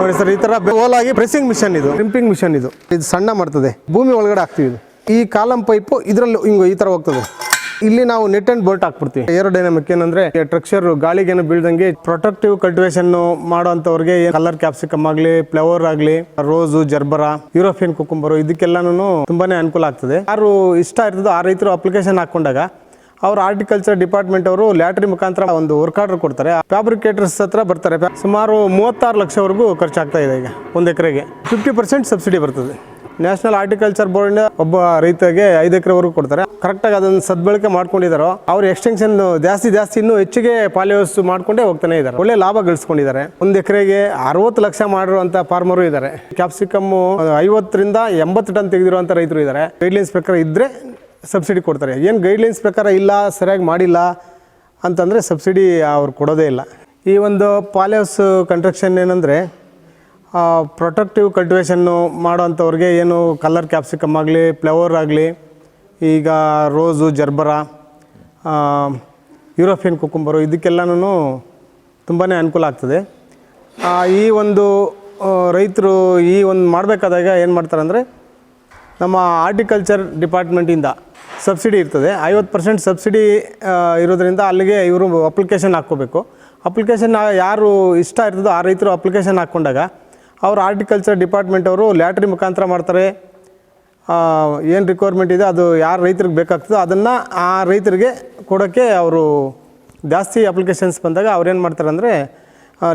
ನೋಡಿ ಸರ್, ಈ ತರ ಆಗಿ ಪ್ರೆಸಿಂಗ್ ಮಿಷನ್ ಇದು. ಕ್ರಿಂಪಿಂಗ್ ಮಿಷನ್ ಇದು. ಇದು ಸಣ್ಣ ಮಾಡ್ತದೆ. ಭೂಮಿ ಒಳಗಡೆ ಹಾಕ್ತೀವಿ ಈ ಕಾಲಂ ಪೈಪು ಇದರಲ್ಲಿ ಹಿಂಗೆ ಈ ತರ ಹೋಗ್ತದೆ. ಇಲ್ಲಿ ನಾವು ನೆಟ್ ಅಂಡ್ ಬೋಲ್ಟ್ ಹಾಕ್ಬಿಡ್ತೀವಿ. ಏರೋಡೈನಮಿಕ್ ಏನಂದ್ರೆ ಟ್ರಕ್ಚರ್ ಗಾಳಿಗೇನು ಬೀಳ್ದಂಗೆ ಪ್ರೊಟೆಕ್ಟಿವ್ ಕಲ್ಟಿವೇಶನ್ ಮಾಡೋಂಥವ್ರಿಗೆ ಕಲರ್ ಕ್ಯಾಪ್ಸಿಕಮ್ ಆಗಲಿ ಫ್ಲವರ್ ಆಗಲಿ ರೋಸು ಜರ್ಬರ ಯುರೋಪಿಯನ್ ಕುಕುಂಬರು ಇದಕ್ಕೆಲ್ಲಾನು ತುಂಬಾನೇ ಅನುಕೂಲ ಆಗ್ತದೆ. ಯಾರು ಇಷ್ಟ ಇರ್ತದೋ ಆ ರೈತರು ಅಪ್ಲಿಕೇಶನ್ ಹಾಕೊಂಡಾಗ ಅವ್ರು ಆರ್ಟಿಕಲ್ಚರ್ ಡಿಪಾರ್ಟ್ಮೆಂಟ್ ಅವರು ಲ್ಯಾಟ್ರಿ ಮುಖಾಂತರ ಒಂದು ವರ್ಕ್ ಆರ್ಡರ್ ಕೊಡ್ತಾರೆ. ಫ್ಯಾಬ್ರಿಕೇಟರ್ಸ್ ಹತ್ರ ಬರ್ತಾರೆ. ಸುಮಾರು ಮೂವತ್ತಾರು ಲಕ್ಷವರೆಗೂ ಖರ್ಚಾಗ್ತಾ ಇದೆ ಈಗ ಒಂದು ಎಕರೆಗೆ. ಫಿಫ್ಟಿ ಪರ್ಸೆಂಟ್ ಸಬ್ಸಿಡಿ ಬರ್ತದೆ. ನ್ಯಾಷನಲ್ ಆರ್ಟಿಕಲ್ಚರ್ ಬೋರ್ಡ್ ಒಬ್ಬ ರೈತರಿಗೆ ಐದು ಎಕರೆವರೆಗೂ ಕೊಡ್ತಾರೆ. ಕರೆಕ್ಟಾಗಿ ಅದನ್ನು ಸದ್ಬಳಕೆ ಮಾಡ್ಕೊಂಡಿದ್ದಾರೋ ಅವ್ರ ಎಕ್ಸ್ಟೆನ್ಷನ್ ಜಾಸ್ತಿ ಜಾಸ್ತಿ ಇನ್ನೂ ಹೆಚ್ಚಿಗೆ ಪಾಲಿಯೋಸ್ ಮಾಡ್ಕೊಂಡೇ ಹೋಗ್ತಾನೆ ಇದ್ದಾರೆ. ಒಳ್ಳೆ ಲಾಭ ಗಳಿಸ್ಕೊಂಡಿದ್ದಾರೆ. ಒಂದು ಎಕರೆಗೆ ಅರವತ್ತು ಲಕ್ಷ ಮಾಡಿರುವಂಥ ಫಾರ್ಮರು ಇದ್ದಾರೆ. ಕ್ಯಾಪ್ಸಿಕಮ್ ಐವತ್ತರಿಂದ ಎಂಬತ್ತು ಟನ್ ತೆಗೆದಿರುವಂಥ ರೈತರು ಇದ್ದಾರೆ. ಗೈಡ್ಲೈನ್ಸ್ ಪ್ರಕಾರ ಇದ್ದರೆ ಸಬ್ಸಿಡಿ ಕೊಡ್ತಾರೆ. ಏನು ಗೈಡ್ಲೈನ್ಸ್ ಪ್ರಕಾರ ಇಲ್ಲ, ಸರಿಯಾಗಿ ಮಾಡಿಲ್ಲ ಅಂತಂದರೆ ಸಬ್ಸಿಡಿ ಅವ್ರು ಕೊಡೋದೇ ಇಲ್ಲ. ಈ ಒಂದು ಪಾಲಿಹೌಸ್ ಕನ್ಸ್ಟ್ರಕ್ಷನ್ ಏನಂದರೆ ಪ್ರೊಟೆಕ್ಟಿವ್ ಕಲ್ಟಿವೇಷನ್ನು ಮಾಡೋವಂಥವ್ರಿಗೆ ಏನು ಕಲರ್ ಕ್ಯಾಪ್ಸಿಕಮ್ ಆಗಲಿ ಫ್ಲವರ್ ಆಗಲಿ, ಈಗ ರೋಸು ಜರ್ಬರ ಯುರೋಪಿಯನ್ ಕುಕುಂಬರು ಇದಕ್ಕೆಲ್ಲನೂ ತುಂಬಾ ಅನುಕೂಲ ಆಗ್ತದೆ. ಈ ಒಂದು ರೈತರು ಈ ಒಂದು ಮಾಡಬೇಕಾದಾಗ ಏನು ಮಾಡ್ತಾರೆ ಅಂದರೆ ನಮ್ಮ ಆರ್ಟಿಕಲ್ಚರ್ ಡಿಪಾರ್ಟ್ಮೆಂಟಿಂದ ಸಬ್ಸಿಡಿ ಇರ್ತದೆ. ಐವತ್ತು ಪರ್ಸೆಂಟ್ ಸಬ್ಸಿಡಿ ಇರೋದ್ರಿಂದ ಅಲ್ಲಿಗೆ ಇವರು ಅಪ್ಲಿಕೇಶನ್ ಹಾಕ್ಕೋಬೇಕು. ಅಪ್ಲಿಕೇಶನ್ ಯಾರು ಇಷ್ಟ ಇರ್ತದೋ ಆ ರೈತರು ಅಪ್ಲಿಕೇಶನ್ ಹಾಕ್ಕೊಂಡಾಗ ಅವರು ಆರ್ಟಿಕಲ್ಚರ್ ಡಿಪಾರ್ಟ್ಮೆಂಟ್ ಅವರು ಲ್ಯಾಟ್ರಿ ಮುಖಾಂತರ ಮಾಡ್ತಾರೆ. ಏನು ರಿಕ್ವೈರ್ಮೆಂಟ್ ಇದೆ, ಅದು ಯಾರು ರೈತರಿಗೆ ಬೇಕಾಗ್ತದೋ ಅದನ್ನು ಆ ರೈತರಿಗೆ ಕೊಡೋಕ್ಕೆ ಅವರು ಜಾಸ್ತಿ ಅಪ್ಲಿಕೇಶನ್ಸ್ ಬಂದಾಗ ಅವ್ರೇನು ಮಾಡ್ತಾರೆ ಅಂದರೆ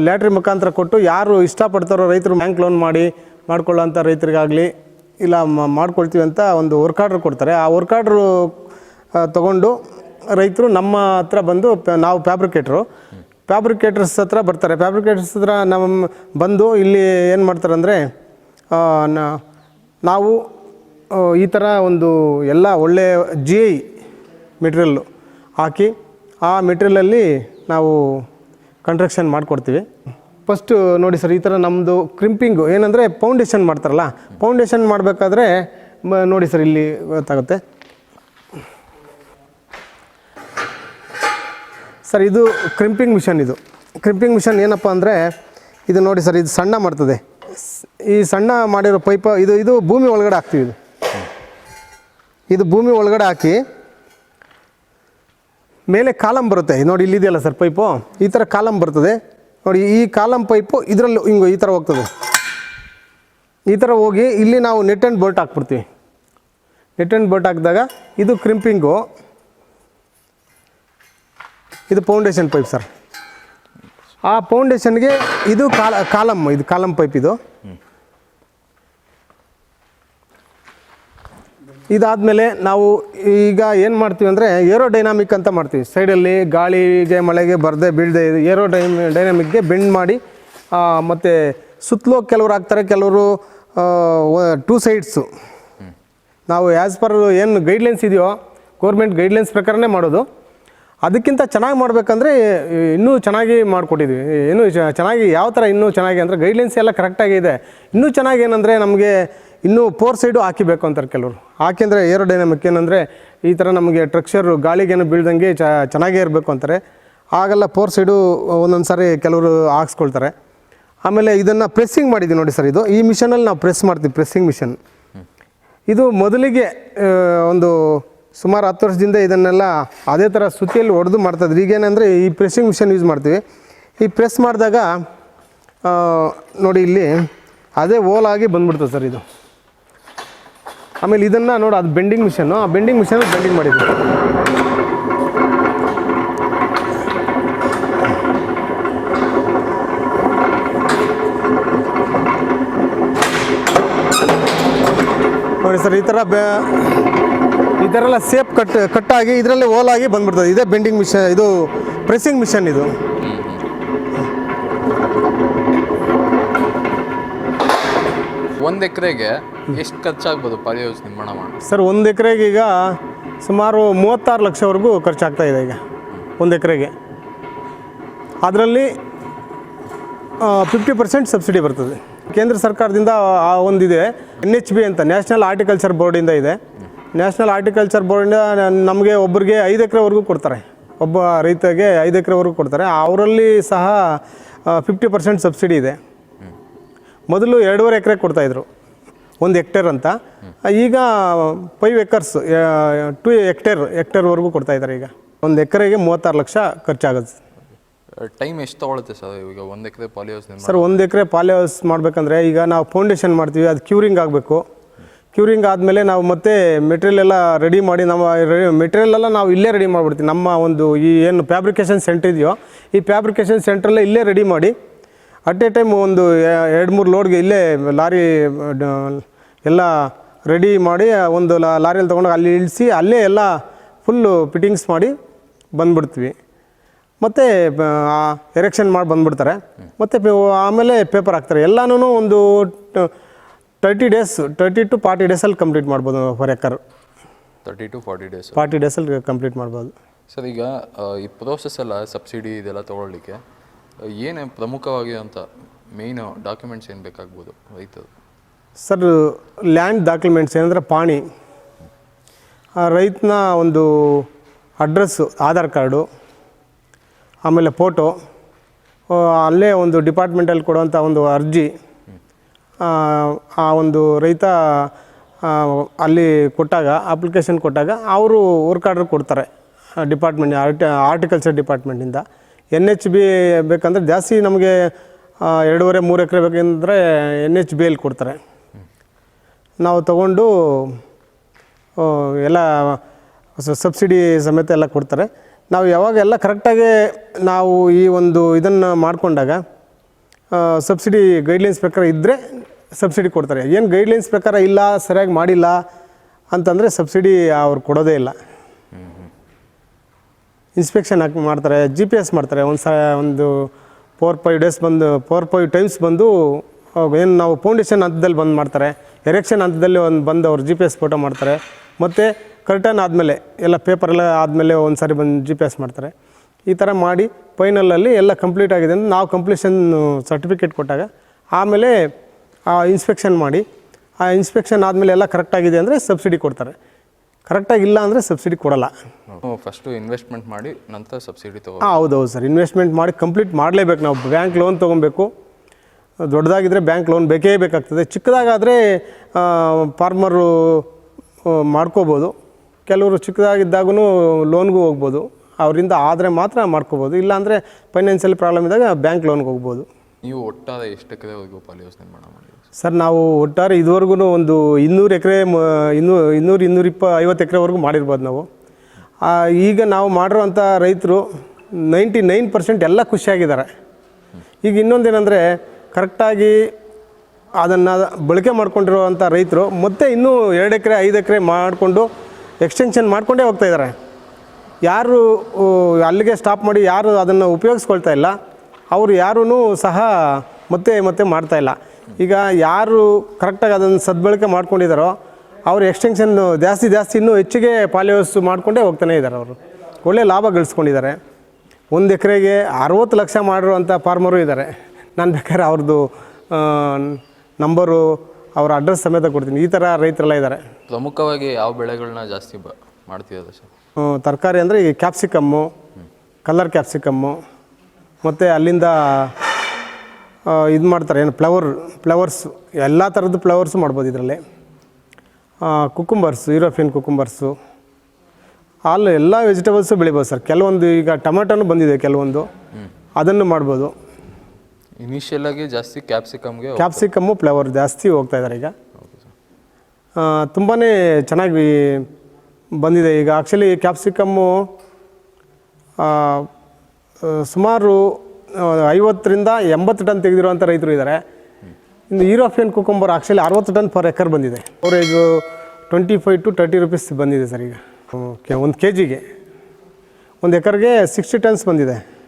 ಲ್ಯಾಟ್ರಿ ಮುಖಾಂತರ ಕೊಟ್ಟು ಯಾರು ಇಷ್ಟಪಡ್ತಾರೋ ರೈತರು ಬ್ಯಾಂಕ್ ಲೋನ್ ಮಾಡಿ, ಮಾಡ್ಕೊಳ್ಳೋಂಥ ರೈತರಿಗಾಗಲಿ ಇಲ್ಲ ಮಾಡ್ಕೊಳ್ತೀವಿ ಅಂತ ಒಂದು ವರ್ಕ್ ಆರ್ಡ್ರ್ ಕೊಡ್ತಾರೆ. ಆ ವರ್ಕ್ ಆರ್ಡ್ರು ತೊಗೊಂಡು ರೈತರು ನಮ್ಮ ಹತ್ರ ಬಂದು ನಾವು ಫ್ಯಾಬ್ರಿಕೇಟ್ರು ಫ್ಯಾಬ್ರಿಕೇಟರ್ಸ್ ಹತ್ರ ಬರ್ತಾರೆ. ಫ್ಯಾಬ್ರಿಕೇಟರ್ಸ್ ಹತ್ರ ನಮ್ಮ ಬಂದು ಇಲ್ಲಿ ಏನು ಮಾಡ್ತಾರೆ ಅಂದರೆ ನಾವು ಈ ಥರ ಒಂದು ಎಲ್ಲ ಒಳ್ಳೆಯ ಜಿ ಐ ಮೆಟೀರಿಯಲ್ಲು ಹಾಕಿ, ಆ ಮೆಟೀರಿಯಲಲ್ಲಿ ನಾವು ಕನ್ಸ್ಟ್ರಕ್ಷನ್ ಮಾಡಿಕೊಡ್ತೀವಿ. ಫಸ್ಟು ನೋಡಿ ಸರ್, ಈ ಥರ ನಮ್ಮದು ಕ್ರಿಂಪಿಂಗು ಏನಂದರೆ ಫೌಂಡೇಶನ್ ಮಾಡ್ತಾರಲ್ಲ ಫೌಂಡೇಶನ್ ಮಾಡಬೇಕಾದ್ರೆ ನೋಡಿ ಸರ್, ಇಲ್ಲಿ ಗೊತ್ತಾಗುತ್ತೆ. ಸರ್, ಇದು ಕ್ರಿಂಪಿಂಗ್ ಮಿಷನ್ ಇದು. ಕ್ರಿಂಪಿಂಗ್ ಮಿಷನ್ ಏನಪ್ಪ ಅಂದರೆ, ಇದು ನೋಡಿ ಸರ್, ಇದು ಸಣ್ಣ ಮಾಡ್ತದೆ. ಈ ಸಣ್ಣ ಮಾಡಿರೋ ಪೈಪ ಇದು ಇದು ಭೂಮಿ ಒಳಗಡೆ ಹಾಕ್ತೀವಿ ಇದು. ಇದು ಭೂಮಿ ಒಳಗಡೆ ಹಾಕಿ, ಮೇಲೆ ಕಾಲಮ್ ಬರುತ್ತೆ. ನೋಡಿ ಇಲ್ಲಿದೆಯಲ್ಲ ಸರ್ ಪೈಪು ಈ ಥರ ಕಾಲಮ್ ಬರ್ತದೆ. ನೋಡಿ, ಈ ಕಾಲಮ್ ಪೈಪು ಇದರಲ್ಲಿ ಹಿಂಗೆ ಈ ಥರ ಹೋಗ್ತದೆ. ಈ ಥರ ಹೋಗಿ ಇಲ್ಲಿ ನಾವು ನೆಟ್ ಆ್ಯಂಡ್ ಬೋಲ್ಟ್ ಹಾಕ್ಬಿಡ್ತೀವಿ. ನೆಟ್ ಆ್ಯಂಡ್ ಬೋಲ್ಟ್ ಹಾಕಿದಾಗ ಇದು ಕ್ರಿಂಪಿಂಗು ಇದು ಫೌಂಡೇಶನ್ ಪೈಪ್ ಸರ್ ಆ ಫೌಂಡೇಶನ್ಗೆ ಇದು ಕಾಲ ಕಾಲಮ್ ಇದು ಕಾಲಮ್ ಪೈಪ್ ಇದು. ಇದಾದಮೇಲೆ ನಾವು ಈಗ ಏನು ಮಾಡ್ತೀವಿ ಅಂದರೆ ಏರೋ ಡೈನಾಮಿಕ್ ಅಂತ ಮಾಡ್ತೀವಿ. ಸೈಡಲ್ಲಿ ಗಾಳಿಗೆ, ಮಳೆಗೆ ಬರದೆ ಬೀಳದೆ ಏರೋ ಡೈಮ್ ಡೈನಾಮಿಕ್ಗೆ ಬೆಂಡ್ ಮಾಡಿ ಮತ್ತು ಸುತ್ತಲೂ ಕೆಲವರು ಹಾಕ್ತಾರೆ, ಕೆಲವರು ಟೂ ಸೈಡ್ಸು ನಾವು ಆ್ಯಸ್ ಪರ್ ಏನು ಗೈಡ್ಲೈನ್ಸ್ ಇದೆಯೋ ಗೌರ್ಮೆಂಟ್ ಗೈಡ್ಲೈನ್ಸ್ ಪ್ರಕಾರನೇ ಮಾಡೋದು. ಅದಕ್ಕಿಂತ ಚೆನ್ನಾಗಿ ಮಾಡಬೇಕಂದ್ರೆ ಇನ್ನೂ ಚೆನ್ನಾಗಿ ಮಾಡಿಕೊಟ್ಟಿದ್ವಿ. ಇನ್ನೂ ಚೆನ್ನಾಗಿ, ಯಾವ ಥರ ಇನ್ನೂ ಚೆನ್ನಾಗಿ ಅಂದರೆ ಗೈಡ್ಲೈನ್ಸ್ ಎಲ್ಲ ಕರೆಕ್ಟಾಗಿ ಇದೆ. ಇನ್ನೂ ಚೆನ್ನಾಗಿ ಏನಂದರೆ ನಮಗೆ ಇನ್ನೂ ಫೋರ್ ಸೈಡು ಹಾಕಿಬೇಕು ಅಂತಾರೆ ಕೆಲವರು. ಹಾಕಿಂದ್ರೆ ಏರೋ ಡೈನಾಮಿಕ್ ಏನಂದರೆ ಈ ಥರ ನಮಗೆ ಟ್ರಕ್ಚರು ಗಾಳಿಗೇನು ಬೀಳ್ದಂಗೆ ಚ, ಚೆನ್ನಾಗೇ ಇರಬೇಕು ಅಂತಾರೆ. ಆಗೆಲ್ಲ ಫೋರ್ ಸೈಡು ಒಂದೊಂದು ಸಾರಿ ಕೆಲವರು ಹಾಕ್ಸ್ಕೊಳ್ತಾರೆ. ಆಮೇಲೆ ಇದನ್ನು ಪ್ರೆಸ್ಸಿಂಗ್ ಮಾಡಿದ್ದೀವಿ ನೋಡಿ ಸರ್ ಇದು. ಈ ಮಿಷನಲ್ಲಿ ನಾವು ಪ್ರೆಸ್ ಮಾಡ್ತೀವಿ ಪ್ರೆಸ್ಸಿಂಗ್ ಮಿಷನ್ ಇದು ಮೊದಲಿಗೆ ಒಂದು ಸುಮಾರು ಹತ್ತು ವರ್ಷದಿಂದ ಇದನ್ನೆಲ್ಲ ಅದೇ ಥರ ಸುತ್ತಿಯಲ್ಲಿ ಹೊಡೆದು ಮಾಡ್ತಾಯಿದ್ರು ಈಗೇನೆಂದರೆ ಈ ಪ್ರೆಸ್ಸಿಂಗ್ ಮಿಷನ್ ಯೂಸ್ ಮಾಡ್ತೀವಿ. ಈ ಪ್ರೆಸ್ ಮಾಡಿದಾಗ ನೋಡಿ ಇಲ್ಲಿ ಅದೇ ಓಲಾಗಿ ಬಂದ್ಬಿಡ್ತದೆ ಸರ್ ಇದು. ಆಮೇಲೆ ಇದನ್ನು ನೋಡಿ ಅದು ಬೆಂಡಿಂಗ್ ಮಿಷನ್ನು ಆ ಬೆಂಡಿಂಗ್ ಮಿಷನ್ ಬೆಂಡಿಂಗ್ ಮಾಡಿದ್ವಿ ನೋಡಿ ಸರ್ ಈ ಥರ ಬೆ ಈ ಥರ ಎಲ್ಲ ಸೇಪ್ ಕಟ್ ಕಟ್ಟಾಗಿ ಇದರಲ್ಲಿ ಓಲಾಗಿ ಬಂದ್ಬಿಡ್ತದೆ. ಇದೇ ಬೆಂಡಿಂಗ್ ಮಿಷನ್ ಇದು ಪ್ರೆಸ್ಸಿಂಗ್ ಮಿಷನ್ ಇದು. ಒಂದು ಎಕರೆಗೆ ಎಷ್ಟು ಖರ್ಚಾಗ್ಬೋದು ಪಾಲಿಹೌಸ್ ನಿರ್ಮಾಣ ಮಾಡಿ ಸರ್ ಒಂದು ಎಕರೆಗೆ ಈಗ ಸುಮಾರು ಮೂವತ್ತಾರು ಲಕ್ಷವರೆಗೂ ಖರ್ಚಾಗ್ತಾ ಇದೆ ಈಗ. ಒಂದು ಎಕರೆಗೆ. ಅದರಲ್ಲಿ ಫಿಫ್ಟಿ ಪರ್ಸೆಂಟ್ ಸಬ್ಸಿಡಿ ಬರ್ತದೆ. ಕೇಂದ್ರ ಸರ್ಕಾರದಿಂದ ಆ ಒಂದಿದೆ. ಎನ್ ಎಚ್ ಬಿ ಅಂತ ನ್ಯಾಷನಲ್ ಆರ್ಟಿಕಲ್ಚರ್ ಬೋರ್ಡಿಂದ ಇದೆ ನ್ಯಾಷನಲ್ ಆರ್ಟಿಕಲ್ಚರ್ ಬೋರ್ಡಿಂದ ನಮಗೆ ಒಬ್ಬರಿಗೆ ಐದು ಎಕರೆವರೆಗೂ ಕೊಡ್ತಾರೆ. ಒಬ್ಬ ರೈತಗೆ ಐದು ಎಕರೆವರೆಗೂ ಕೊಡ್ತಾರೆ. ಅವರಲ್ಲಿ ಸಹ ಫಿಫ್ಟಿ ಪರ್ಸೆಂಟ್ ಸಬ್ಸಿಡಿ ಇದೆ. ಮೊದಲು ಎರಡೂವರೆ ಎಕರೆ ಕೊಡ್ತಾಯಿದ್ರು ಒಂದು ಹೆಕ್ಟೇರ್ ಅಂತ. ಈಗ ಫೈವ್ ಎಕರ್ಸ್ ಟು ಹೆಕ್ಟೇರ್ ಹೆಕ್ಟೇರ್ವರೆಗೂ ಕೊಡ್ತಾ ಇದ್ದಾರೆ ಈಗ. ಒಂದು ಎಕರೆಗೆ ಮೂವತ್ತಾರು ಲಕ್ಷ ಖರ್ಚಾಗುತ್ತೆ. ಟೈಮ್ ಎಷ್ಟು ತಗೊಳುತ್ತೆ ಸರ್ ಈಗ ಒಂದು ಎಕರೆ ಪಾಲಿ ಹೌಸ್ ಸರ್ ಒಂದು ಎಕರೆ ಪಾಲಿ ಹೌಸ್ ಮಾಡಬೇಕಂದ್ರೆ ಈಗ ನಾವು ಫೌಂಡೇಶನ್ ಮಾಡ್ತೀವಿ ಅದು ಕ್ಯೂರಿಂಗ್ ಆಗಬೇಕು. ಕ್ಯೂರಿಂಗ್ ಆದಮೇಲೆ ನಾವು ಮತ್ತೆ ಮೆಟೀರಿಯಲ್ ಎಲ್ಲ ರೆಡಿ ಮಾಡಿ ನಮ್ಮ ಮೆಟೀರಿಯಲ್ ಎಲ್ಲ ನಾವು ಇಲ್ಲೇ ರೆಡಿ ಮಾಡಿಬಿಡ್ತೀವಿ. ನಮ್ಮ ಒಂದು ಈ ಏನು ಫ್ಯಾಬ್ರಿಕೇಶನ್ ಸೆಂಟರ್ ಇದೆಯೋ ಈ ಫ್ಯಾಬ್ರಿಕೇಷನ್ ಸೆಂಟ್ರಲ್ಲೇ ಇಲ್ಲೇ ರೆಡಿ ಮಾಡಿ ಅಟ್ ಎ ಟೈಮ್ ಒಂದು ಎರಡು ಮೂರು ಲೋಡ್ಗೆ ಇಲ್ಲೇ ಲಾರಿ ಎಲ್ಲ ರೆಡಿ ಮಾಡಿ ಒಂದು ಲಾ- ಲಾರಿಯಲ್ಲಿ ತೊಗೊಂಡು ಅಲ್ಲಿ ಇಳಿಸಿ ಅಲ್ಲೇ ಎಲ್ಲ ಫುಲ್ಲು ಫಿಟ್ಟಿಂಗ್ಸ್ ಮಾಡಿ ಬಂದ್ಬಿಡ್ತೀವಿ. ಮತ್ತು ಎರೆಕ್ಷನ್ ಮಾಡಿ ಬಂದುಬಿಡ್ತಾರೆ. ಮತ್ತು ಪೇ- ಆಮೇಲೆ ಪೇಪರ್ ಹಾಕ್ತಾರೆ. ಎಲ್ಲನೂ ಒಂದು thirty days thirty to forty ಡೇಸಲ್ಲಿ ಕಂಪ್ಲೀಟ್ ಮಾಡ್ಬೋದು per acre. Thirty to forty days forty ಡೇಸಲ್ಲಿ ಕಂಪ್ಲೀಟ್ ಮಾಡ್ಬೋದು. ಸರ್ ಈಗ ಈ ಪ್ರೋಸೆಸ್ ಎಲ್ಲ ಸಬ್ಸಿಡಿ ಇದೆಲ್ಲ ತೊಗೊಳ್ಳಿಕ್ಕೆ ಏನೇ ಪ್ರಮುಖವಾಗಿ ಅಂತ ಡಾಕ್ಯುಮೆಂಟ್ಸ್ ಏನು ಬೇಕಾಗ್ಬೋದು ರೈತರು? ಸರ್ ಲ್ಯಾಂಡ್ ಡಾಕ್ಯುಮೆಂಟ್ಸ್ ಏನಂದರೆ ಪಾಣಿ. ಆ ರೈತನ ಒಂದು ಅಡ್ರೆಸ್ಸು ಆಧಾರ್ ಕಾರ್ಡು ಆಮೇಲೆ ಫೋಟೋ ಅಲ್ಲೇ ಒಂದು ಡಿಪಾರ್ಟ್ಮೆಂಟಲ್ಲಿ ಕೊಡುವಂಥ ಒಂದು ಅರ್ಜಿ ಆ, ಆ ಒಂದು ರೈತ ಅಲ್ಲಿ ಕೊಟ್ಟಾಗ ಅಪ್ಲಿಕೇಶನ್ ಕೊಟ್ಟಾಗ ಅವರು ವರ್ಕ್ ಆರ್ಡರ್ ಕೊಡ್ತಾರೆ ಡಿಪಾರ್ಟ್ಮೆಂಟ್ ಆರ್ಟಿ ಆರ್ಟಿಕಲ್ಚರ್ ಡಿಪಾರ್ಟ್ಮೆಂಟಿಂದ ಎನ್ ಎಚ್ ಬಿ ಬೇಕಂದ್ರೆ ಜಾಸ್ತಿ ನಮಗೆ ಎರಡೂವರೆ, ಮೂರು ಎಕರೆ ಬೇಕಂದರೆ ಎನ್ ಎಚ್ ಬಿ ಎಲ್ಲಿ ಕೊಡ್ತಾರೆ. ನಾವು ತಗೊಂಡು ಎಲ್ಲ ಸಬ್ಸಿಡಿ ಸಮೇತ ಎಲ್ಲ ಕೊಡ್ತಾರೆ. ನಾವು ಯಾವಾಗ ಎಲ್ಲ ಕರೆಕ್ಟಾಗಿ ನಾವು ಈ ಒಂದು ಇದನ್ನು ಮಾಡಿಕೊಂಡಾಗ ಸಬ್ಸಿಡಿ ಗೈಡ್ಲೈನ್ಸ್ ಪ್ರಕಾರ ಇದ್ದರೆ ಸಬ್ಸಿಡಿ ಕೊಡ್ತಾರೆ. ಏನು ಗೈಡ್ಲೈನ್ಸ್ ಪ್ರಕಾರ ಇಲ್ಲ, ಸರಿಯಾಗಿ ಮಾಡಿಲ್ಲ ಅಂತಂದರೆ ಸಬ್ಸಿಡಿ ಅವ್ರು ಕೊಡೋದೇ ಇಲ್ಲ. ಇನ್ಸ್ಪೆಕ್ಷನ್ ಹಾಕಿ ಮಾಡ್ತಾರೆ ಜಿ ಪಿ ಎಸ್ ಮಾಡ್ತಾರೆ. ಒಂದು ಸ ಒಂದು ಫೋರ್ ಫೈವ್ ಡೇಸ್ ಬಂದು ಫೋರ್ ಫೈವ್ ಟೈಮ್ಸ್ ಬಂದು ಏನು ನಾವು ಫೌಂಡೇಶನ್ ಹಂತದಲ್ಲಿ ಬಂದು ಮಾಡ್ತಾರೆ. ಎರೆಕ್ಷನ್ ಹಂತದಲ್ಲಿ ಒಂದು ಬಂದು ಅವ್ರು ಜಿ ಪಿ ಎಸ್ ಫೋಟೋ ಮಾಡ್ತಾರೆ. ಮತ್ತು ಕರ್ಟನ್ ಆದಮೇಲೆ, ಎಲ್ಲ ಪೇಪರ್ ಎಲ್ಲ ಆದಮೇಲೆ ಒಂದು ಸಾರಿ ಬಂದು ಜಿ ಪಿ ಎಸ್ ಮಾಡ್ತಾರೆ. ಈ ಥರ ಮಾಡಿ ಫೈನಲಲ್ಲಿ ಎಲ್ಲ ಕಂಪ್ಲೀಟ್ ಆಗಿದೆ ಅಂತ ನಾವು ಕಂಪ್ಲೀಷನ್ ಸರ್ಟಿಫಿಕೇಟ್ ಕೊಟ್ಟಾಗ, ಆಮೇಲೆ ಆ ಇನ್ಸ್ಪೆಕ್ಷನ್ ಮಾಡಿ, ಆ ಇನ್ಸ್ಪೆಕ್ಷನ್ ಆದಮೇಲೆ ಎಲ್ಲ ಕರೆಕ್ಟಾಗಿದೆ ಅಂದರೆ ಸಬ್ಸಿಡಿ ಕೊಡ್ತಾರೆ. ಕರೆಕ್ಟಾಗಿ ಇಲ್ಲ ಅಂದರೆ ಸಬ್ಸಿಡಿ ಕೊಡಲ್ಲ. ಫಸ್ಟು ಇನ್ವೆಸ್ಟ್ಮೆಂಟ್ ಮಾಡಿ ನಂತರ ಸಬ್ಸಿಡಿ ತಗೋ ಹಾಂ ಹೌದು ಹೌದು ಸರ್. ಇನ್ವೆಸ್ಟ್ಮೆಂಟ್ ಮಾಡಿ ಕಂಪ್ಲೀಟ್ ಮಾಡಲೇಬೇಕು. ನಾವು ಬ್ಯಾಂಕ್ ಲೋನ್ ತೊಗೊಬೇಕು. ದೊಡ್ಡದಾಗಿದ್ದರೆ ಬ್ಯಾಂಕ್ ಲೋನ್ ಬೇಕೇ ಬೇಕಾಗ್ತದೆ. ಚಿಕ್ಕದಾಗಾದರೆ ಫಾರ್ಮರು ಮಾಡ್ಕೋಬೋದು. ಕೆಲವರು ಚಿಕ್ಕದಾಗಿದ್ದಾಗೂ ಲೋನ್ಗೂ ಹೋಗ್ಬೋದು. ಅವರಿಂದ ಆದರೆ ಮಾತ್ರ ಮಾಡ್ಕೋಬೋದು. ಇಲ್ಲಾಂದರೆ ಫೈನಾನ್ಷಿಯಲ್ ಪ್ರಾಬ್ಲಮ್ ಇದ್ದಾಗ ಬ್ಯಾಂಕ್ ಲೋನ್ಗೆ ಹೋಗ್ಬೋದು. ನೀವು ಒಟ್ಟಾರೆ ಎಷ್ಟಕ್ಕೆ ನಿರ್ಮಾಣ ಸರ್? ನಾವು ಒಟ್ಟಾರೆ ಇದುವರೆಗೂ ಒಂದು ಇನ್ನೂರು ಎಕರೆ ಇನ್ನೂ ಇನ್ನೂರು ಇನ್ನೂರಿಪ್ಪ ಐವತ್ತು ಎಕರೆವರೆಗೂ ಮಾಡಿರ್ಬೋದು ನಾವು. ಈಗ ನಾವು ಮಾಡಿರೋವಂಥ ರೈತರು ನೈಂಟಿ ನೈನ್ ಪರ್ಸೆಂಟ್ ಎಲ್ಲ ಖುಷಿಯಾಗಿದ್ದಾರೆ. ಈಗ ಇನ್ನೊಂದೇನೆಂದರೆ ಕರೆಕ್ಟಾಗಿ ಅದನ್ನು ಬಳಕೆ ಮಾಡಿಕೊಂಡಿರುವಂಥ ರೈತರು, ಮತ್ತೆ ಇನ್ನೂ ಎರಡು ಎಕರೆ, ಐದು ಎಕರೆ ಮಾಡಿಕೊಂಡು ಎಕ್ಸ್ಟೆನ್ಷನ್ ಮಾಡಿಕೊಂಡೇ ಹೋಗ್ತಾ ಇದ್ದಾರೆ. ಯಾರು ಅಲ್ಲಿಗೆ ಸ್ಟಾಪ್ ಮಾಡಿ ಯಾರು ಅದನ್ನು ಉಪಯೋಗಿಸ್ಕೊಳ್ತಾ ಇಲ್ಲ, ಅವರು ಯಾರೂ ಸಹ ಮತ್ತೆ ಮತ್ತೆ ಮಾಡ್ತಾಯಿಲ್ಲ ಈಗ ಯಾರು ಕರೆಕ್ಟಾಗಿ ಅದನ್ನು ಸದ್ಬಳಕೆ ಮಾಡ್ಕೊಂಡಿದ್ದಾರೋ ಅವರು ಎಕ್ಸ್ಟೆನ್ಷನ್ ಜಾಸ್ತಿ ಜಾಸ್ತಿ ಇನ್ನೂ ಹೆಚ್ಚಿಗೆ ಪಾಲಿಯೋಸ್ ಮಾಡಿಕೊಂಡೇ ಹೋಗ್ತಾನೆ ಇದ್ದಾರೆ ಅವರು. ಒಳ್ಳೆ ಲಾಭ ಗಳಿಸ್ಕೊಂಡಿದ್ದಾರೆ. ಒಂದು ಎಕರೆಗೆ ಅರವತ್ತು ಲಕ್ಷ ಮಾಡಿರುವಂಥ ಫಾರ್ಮರು ಇದ್ದಾರೆ. ನಾನು ಬೇಕಾದ್ರೆ ಅವ್ರದ್ದು ನಂಬರು ಅವ್ರ ಅಡ್ರೆಸ್ ಸಮೇತ ಕೊಡ್ತೀನಿ. ಈ ಥರ ರೈತರೆಲ್ಲ ಇದ್ದಾರೆ. ಪ್ರಮುಖವಾಗಿ ಯಾವ ಬೆಳೆಗಳನ್ನ ಜಾಸ್ತಿ ಬ ಸರ್? ತರಕಾರಿ ಅಂದರೆ ಈ ಕ್ಯಾಪ್ಸಿಕಮ್ಮು ಕಲರ್ ಕ್ಯಾಪ್ಸಿಕಮ್ಮು ಮತ್ತು ಅಲ್ಲಿಂದ ಇದು ಮಾಡ್ತಾರೆ ಏನು ಫ್ಲವರ್ ಫ್ಲವರ್ಸ್ ಎಲ್ಲ ಥರದ್ದು ಫ್ಲವರ್ಸು ಮಾಡ್ಬೋದು ಇದರಲ್ಲಿ. ಕುಕುಂಬರ್ಸ್ ಯುರೋಪಿಯನ್ ಕುಕುಂಬರ್ಸು ಆಲ್ ಎಲ್ಲ ವೆಜಿಟೇಬಲ್ಸು ಬೆಳಿಬೋದು ಸರ್ ಕೆಲವೊಂದು ಈಗ ಟೊಮೆಟೊನು ಬಂದಿದೆ ಕೆಲವೊಂದು. ಅದನ್ನು ಮಾಡ್ಬೋದು. ಇನಿಷಿಯಲ್ ಆಗಿ ಜಾಸ್ತಿ ಕ್ಯಾಪ್ಸಿಕಮ್ಗೆ ಕ್ಯಾಪ್ಸಿಕಮ್ಮು ಫ್ಲವರ್ ಜಾಸ್ತಿ ಹೋಗ್ತಾ ಇದ್ದಾರೆ ಈಗ. ತುಂಬಾ ಚೆನ್ನಾಗಿ ಬಂದಿದೆ. ಈಗ ಆ್ಯಕ್ಚುಲಿ ಕ್ಯಾಪ್ಸಿಕಮ್ಮು ಸುಮಾರು ಐವತ್ತರಿಂದ ಎಂಬತ್ತು ಟನ್ ತೆಗೆದಿರುವಂಥ ರೈತರು ಇದ್ದಾರೆ ಇನ್ನು ಯುರೋಪಿಯನ್ ಕುಕುಂಬರ್ ಆ್ಯಕ್ಚುಲಿ ಅರವತ್ತು ಟನ್ ಪರ್ ಎಕರ್ ಬಂದಿದೆ. Average twenty five to thirty rupees ಬಂದಿದೆ ಸರ್ ಈಗ. ಓಕೆ ಒಂದು ಕೆ ಜಿಗೆ ಒಂದು ಎಕರ್ಗೆ ಸಿಕ್ಸ್ಟಿ ಟನ್ಸ್ ಬಂದಿದೆ.